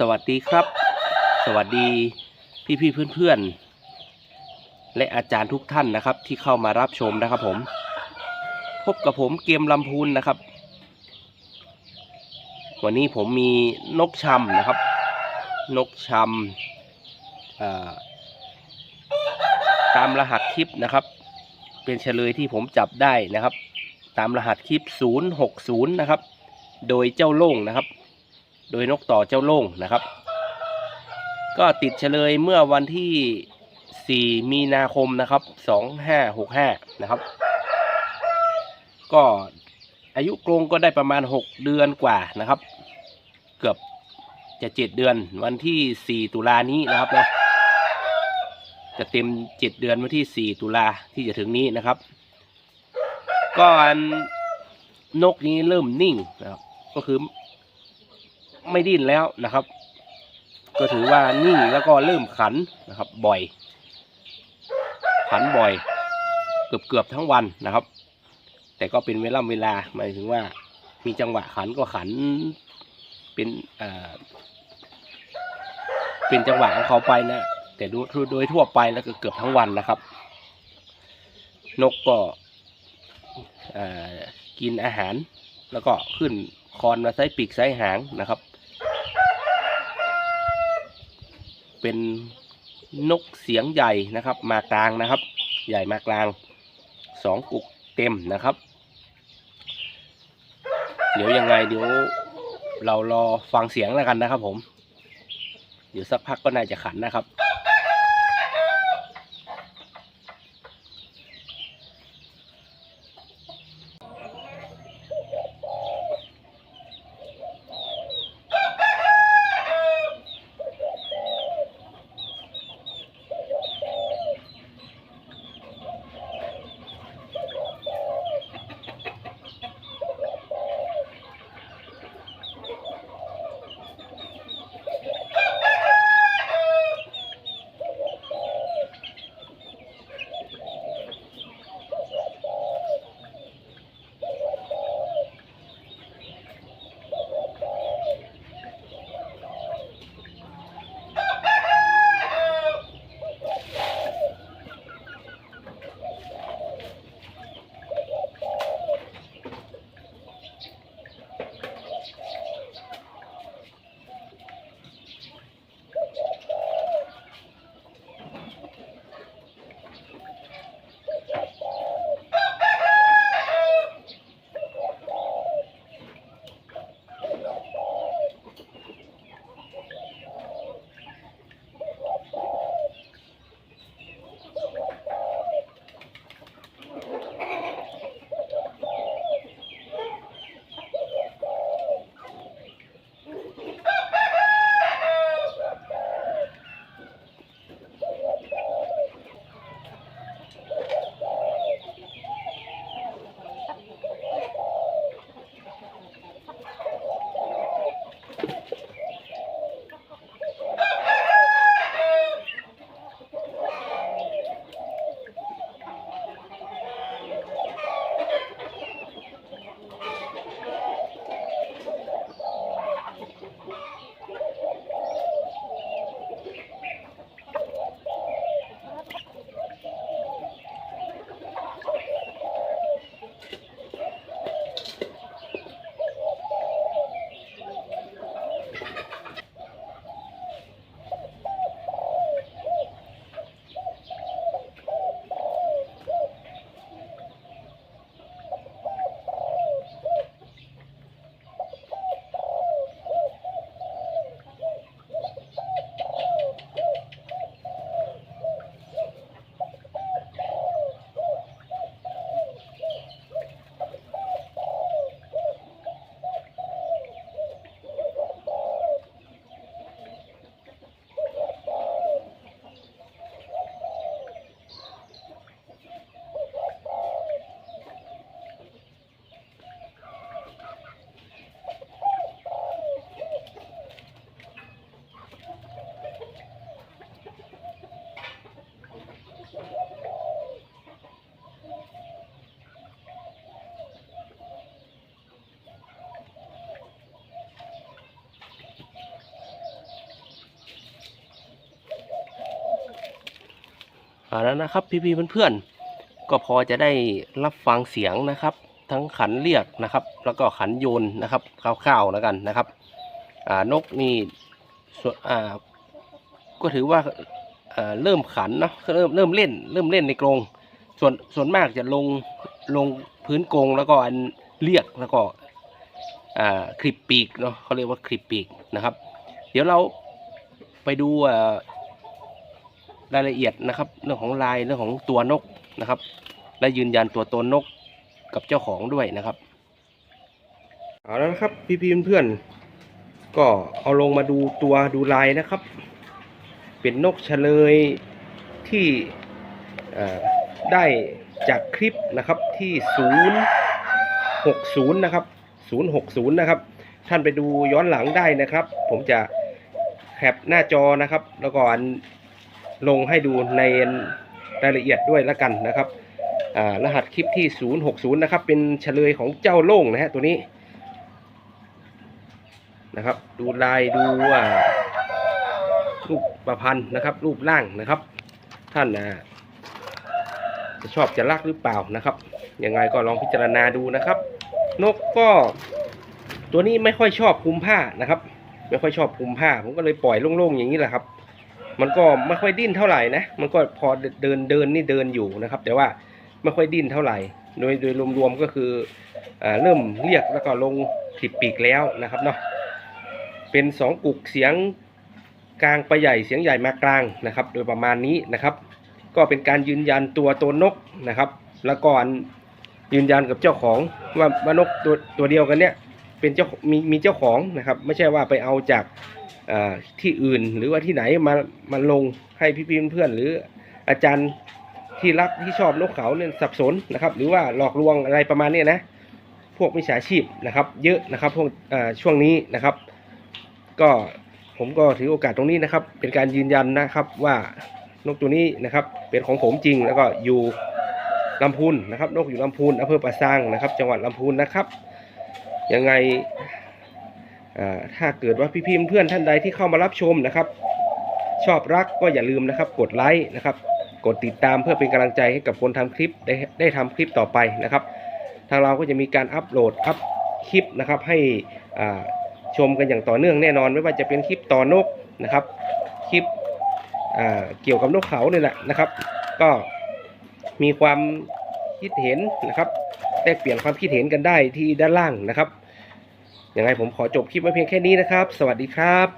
สวัสดีครับ สวัสดีพี่พี่เพื่อนเพื่อนๆ และอาจารย์ทุกท่านนะครับ ที่เข้ามารับชมนะครับผม พบกับผมเกมลำพูนนะครับ วันนี้ผมมีนกชำนะครับ นกชำตามรหัสคลิปนะครับ เป็นเฉลยที่ผมจับได้นะครับ ตามรหัสคลิป 060 นะครับ โดยเจ้าโล่งนะครับ โดยนกต่อเจ้าโล่งนะครับ ก็ติดเฉลยเมื่อวันที่ 4 มีนาคมนะครับ 2565 นะครับ ก็อายุกรงก็ได้ประมาณ 6 เดือนกว่านะครับ เกือบจะ 7 เดือนวันที่ 4 ตุลานี้นะครับนะจะเต็ม 7 เดือนวันที่ 4 ตุลาที่จะถึงนี้นะครับ ก็อันนกนี้เริ่มนิ่งนะครับ ก็คือ ไม่ดิ้นแล้วนะครับ ก็ถือว่านิ่งแล้วก็เริ่มขันนะครับ บ่อย ขันบ่อย เกือบเกือบทั้งวันนะครับ แต่ก็เป็นเวลาเวลาหมายถึงว่ามีจังหวะขันก็ขันเป็นอ่าเป็นจังหวะของเขาไปนะแต่โดยโดยทั่วไปแล้วก็เกือบทั้งวันนะครับ นกก็กินอาหาร แล้วก็ขึ้นคอนมาไซปีกไซหางนะครับ เป็นนกเสียงใหญ่นะครับ มากลางนะครับ ใหญ่มากลางสองกุกเต็มนะครับ เดี๋ยวยังไงเดี๋ยวเรารอฟังเสียงแล้วกันนะครับผม เดี๋ยวสักพักก็น่าจะขันนะครับ แล้วนะครับพี่ๆเพื่อนๆก็พอจะได้รับฟังเสียงนะครับ ทั้งขันเรียกนะครับ แล้วก็ขันโยนนะครับคร่าวๆแล้วกันนะครับอ่านกนี่ก็ถือว่าเริ่มขันเนาะเริ่มเริ่มเล่น เริ่มเล่นในกรงส่วนส่วนมากจะลงลงพื้นกรงแล้วก็อันเรียกแล้วก็คลิปปีกเนาะเขาเรียกว่าคลิปปีกนะครับ เดี๋ยวเราไปดู รายละเอียดนะครับ เรื่องของลายเรื่องของตัวนกนะครับ และยืนยันตัวตนนกกับเจ้าของด้วยนะครับเอาแล้วนะครับพี่พี่เพื่อนๆก็เอาลงมาดูตัวดูลายนะครับ เป็นนกเฉลยที่ได้จากคลิปนะครับที่ 060 นะครับ 060 นะครับ ท่านไปดูย้อนหลังได้นะครับ ผมจะแคปหน้าจอนะครับ แล้วก็อัน ลงให้ดูในรายละเอียดด้วยแล้วกันนะครับรหัสคลิปที่ 060 นะครับ เป็นเฉลยของเจ้าโล่งนะฮะตัวนี้นะครับ ดูลายดูอ่ารูปประพันธ์นะครับ รูปร่างนะครับ ท่านจะชอบจะรักหรือเปล่านะครับยังไงก็ลองพิจารณาดูนะครับ นกก็ ตัวนี้ไม่ค่อยชอบคลุมผ้านะครับ ไม่ค่อยชอบคลุมผ้า ผมก็เลยปล่อยโล่งๆอย่างนี้แหละครับ มันก็ไม่ค่อยดิ้นเท่าไหร่นะ มันก็พอเดินเดินนี่เดินอยู่นะครับ แต่ว่าไม่ค่อยดิ้นเท่าไหร่ โดยโดยรวมๆก็คืออเริ่มเรียกแล้วก็ลงถิบปีกแล้วนะครับเนาะ เป็นสองกุกเสียงกลางไปใหญ่เสียงใหญ่มากลางนะครับ โดยประมาณนี้นะครับ ก็เป็นการยืนยันตัวตนนกนะครับ แล้วก่อนยืนยันกับเจ้าของว่าว่านกตัวตัวเดียวกันเนี่ยเป็นเจ้ามีมีเจ้าของนะครับ ไม่ใช่ว่าไปเอาจาก ที่อื่นหรือว่าที่ไหนมามาลงให้พี่พี่เพื่อนๆหรืออาจารย์ที่รักที่ชอบนกเขาเนี่ยสับสนนะครับ หรือว่าหลอกลวงอะไรประมาณนี้นะ พวกมิจฉาชีพนะครับ เยอะนะครับพวกช่วงนี้นะครับ ก็ผมก็ถือโอกาสตรงนี้นะครับ เป็นการยืนยันนะครับว่านกตัวนี้นะครับ เป็นของผมจริงแล้วก็อยู่ลำพูนนะครับ นกอยู่ลำพูนอำเภอปะซางนะครับ จังหวัดลำพูนนะครับยังไง ถ้าเกิดว่าพี่ๆเพื่อนท่านใดที่เข้ามารับชมนะครับ ชอบรักก็อย่าลืมนะครับ กดไลค์นะครับกดติดตามเพื่อเป็นกำลังใจให้กับคนทำคลิปได้ได้ทำคลิปต่อไปนะครับ ทางเราก็จะมีการอัปโหลดอัพคลิปนะครับให้ชมกันอย่างต่อเนื่องแน่นอน ไม่ว่าจะเป็นคลิปต่อนกนะครับคลิปเกี่ยวกับนกเขาเนี่ยแหละนะครับ ก็มีความคิดเห็นนะครับแลกเปลี่ยนความคิดเห็นกันได้ที่ด้านล่างนะครับ ยังไงผมขอจบคลิปไว้เพียงแค่นี้นะครับ สวัสดีครับ